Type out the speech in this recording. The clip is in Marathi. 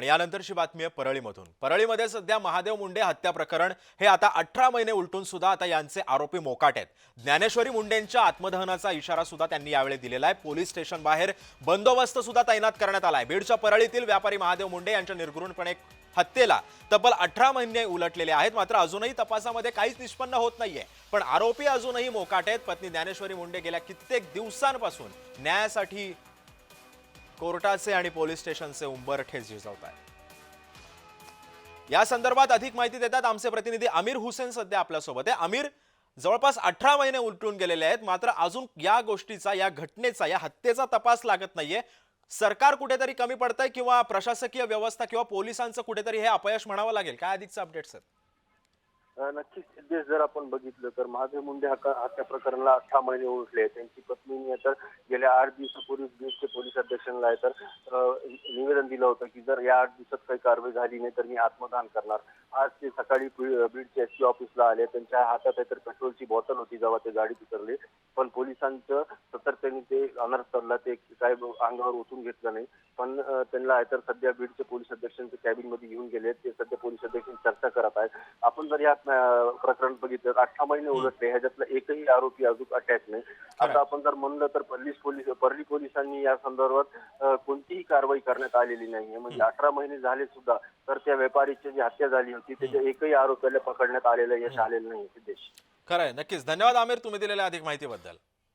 आणि यानंतरची बातमी आहे परळीमधून. परळीमध्ये सध्या महादेव मुंडे हत्या प्रकरण हे आता अठरा महिने उलटून सुद्धा आता यांचे आरोपी मोकाट आहेत. ज्ञानेश्वरी मुंडेंच्या आत्मदहनाचा इशारा सुद्धा त्यांनी यावेळी दिलेला आहे. पोलीस स्टेशन बाहेर बंदोबस्त सुद्धा तैनात करण्यात आलाय बीडच्या परळीतील व्यापारी महादेव मुंडे यांच्या निर्घृणपणे हत्येला तब्बल अठरा महिने उलटलेले आहेत. मात्र अजूनही तपासामध्ये काहीच निष्पन्न होत नाहीये. पण आरोपी अजूनही मोकाट आहेत. पत्नी ज्ञानेश्वरी मुंडे गेल्या कित्येक दिवसांपासून न्यायासाठी कोर्टाचे आणि पोलीस स्टेशनचे उंबरठे झिजवत आहे या संदर्भात अधिक माहिती देतात आमचे प्रतिनिधी आमिर हुसेन सध्या आपल्यासोबत आहे. अमीर जवळपास अठरा महिने उलटून गेलेले आहेत मात्र अजून या गोष्टीचा या घटनेचा या हत्येचा तपास लागत नाहीये. सरकार कुठेतरी कमी पडतंय किंवा प्रशासकीय व्यवस्था किंवा पोलिसांचं कुठेतरी हे अपयश म्हणावं लागेल? काय अधिकचं अपडेट सर नक्कीच सिद्धेश जर आपण बघितलं तर महादेव मुंडे हत्या प्रकरणाला अठरा महिने उलटले. आहेत. त्यांची पत्नीने तर गेल्या आठ दिवसापूर्वी बीडचे पोलीस अध्यक्षांना आहे. तर निवेदन दिलं होतं की जर या आठ दिवसात काही कारवाई झाली नाही तर मी आत्मदान करणार. आज ते सकाळी बीडचे बीडच्या एस टी ऑफिसला आले. त्यांच्या हातात आहे तर पेट्रोलची बॉटल होती जेव्हा ते गाडीत उतरले पण पोलिसांचं सतर्कतेने ते अनर्थ चालला ते काय अंगावर ओतून घेतलं नाही. पण त्यांना आहे तर सध्या बीडचे पोलीस अध्यक्षांचे कॅबिनमध्ये घेऊन गेले ते सध्या पोलीस अध्यक्ष चर्चा करत आहेत. जर या प्रकरण बघितलं अठरा महिने उलटले. ह्याच्यातला एकही आरोपी अजून अटॅच नाही. आता आपण जर म्हणलं तर पोलीस पोलीस परळी पोलिसांनी या संदर्भात कोणतीही कारवाई करण्यात आलेली नाहीये. म्हणजे अठरा महिने झाले सुद्धा तर त्या व्यापारीची जी हत्या झाली होती त्याच्या एकही आरोपीला पकडण्यात आलेलं यश आलेलं नाही सिद्धेश. खरंय नक्कीच. धन्यवाद आमिर तुम्ही दिलेल्या अधिक माहितीबद्दल.